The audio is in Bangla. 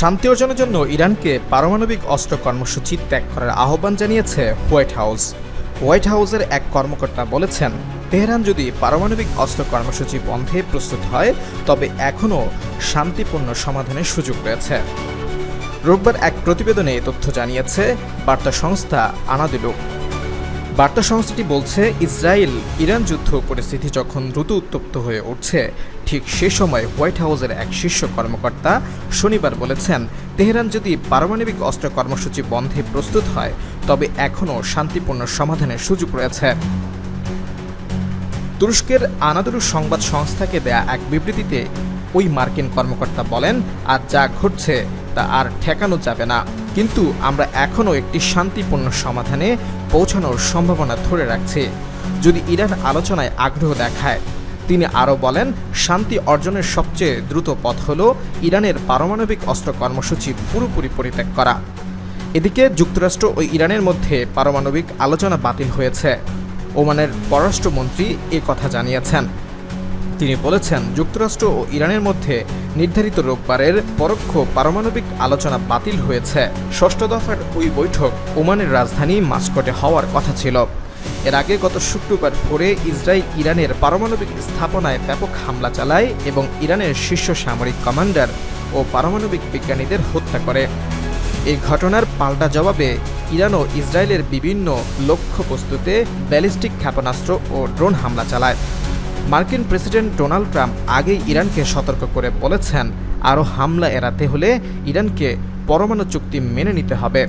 শান্তি অর্জনের জন্য ইরানকে পারমাণবিক অস্ত্র কর্মসূচি ত্যাগ করার আহ্বান জানিয়েছে হোয়াইট হাউস। হোয়াইট হাউসের এক কর্মকর্তা বলেছেন, তেহরান যদি পারমাণবিক অস্ত্র কর্মসূচি বন্ধে প্রস্তুত হয়, তবে এখনও শান্তিপূর্ণ সমাধানের সুযোগ রয়েছে। রোববার এক প্রতিবেদনে এ তথ্য জানিয়েছে বার্তা সংস্থা আনাদিলুক। বার্তা সংস্থাটি বলছে ইসরায়েল ইরান যুদ্ধ পরিস্থিতি যখন দ্রুত উত্তপ্ত হয়ে উঠছে ঠিক সে সময় হোয়াইট হাউসের এক শীর্ষ কর্মকর্তা শনিবার বলেছেন, তেহরান যদি পারমাণবিক অস্ত্র কর্মসূচি বন্ধে প্রস্তুত হয়, তবে এখনও শান্তিপূর্ণ সমাধানের সুযোগ রয়েছে। তুরস্কের আনাদুরু সংবাদ সংস্থাকে দেয়া এক বিবৃতিতে ওই মার্কিন কর্মকর্তা বলেন আর যা ঘটছে, তা আর ঠেকানো যাবে না। কিন্তু আমরা এখনও একটি শান্তিপূর্ণ সমাধানে পৌঁছানোর সম্ভাবনা ধরে রাখছি। যদি ইরান আলোচনায় আগ্রহ দেখায় তিনি আরও বলেন, শান্তি অর্জনের সবচেয়ে দ্রুত পথ হল ইরানের পারমাণবিক অস্ত্র কর্মসূচি পুরোপুরি পরিত্যাগ করা। এদিকে যুক্তরাষ্ট্র ও ইরানের মধ্যে পারমাণবিক আলোচনা বাতিল হয়েছে। ওমানের পররাষ্ট্রমন্ত্রী এ কথা জানিয়েছেন। তিনি বলেছেন, যুক্তরাষ্ট্র ও ইরানের মধ্যে নির্ধারিত রোববারের পরোক্ষ পারমাণবিক আলোচনা বাতিল হয়েছে। ষষ্ঠ দফার ওই বৈঠক ওমানের রাজধানী মাস্কটে হওয়ার কথা ছিল। এর আগে গত শুক্রবার ভোরে ইসরায়েল ইরানের পারমাণবিক স্থাপনায় ব্যাপক হামলা চালায় এবং ইরানের শীর্ষ সামরিক কমান্ডার ও পারমাণবিক বিজ্ঞানীদের হত্যা করে। এই ঘটনার পাল্টা জবাবে ইরান ও ইসরায়েলের বিভিন্ন লক্ষ্য লক্ষ্যবস্তুতে ব্যালিস্টিক ক্ষেপণাস্ত্র ও ড্রোন হামলা চালায়। মার্কিন প্রেসিডেন্ট ডোনাল্ড ট্রাম্প আগেই ইরানকে সতর্ক করে বলেছেন, আরও হামলা এড়াতে হলে ইরানকে পরমাণু চুক্তি মেনে নিতে হবে।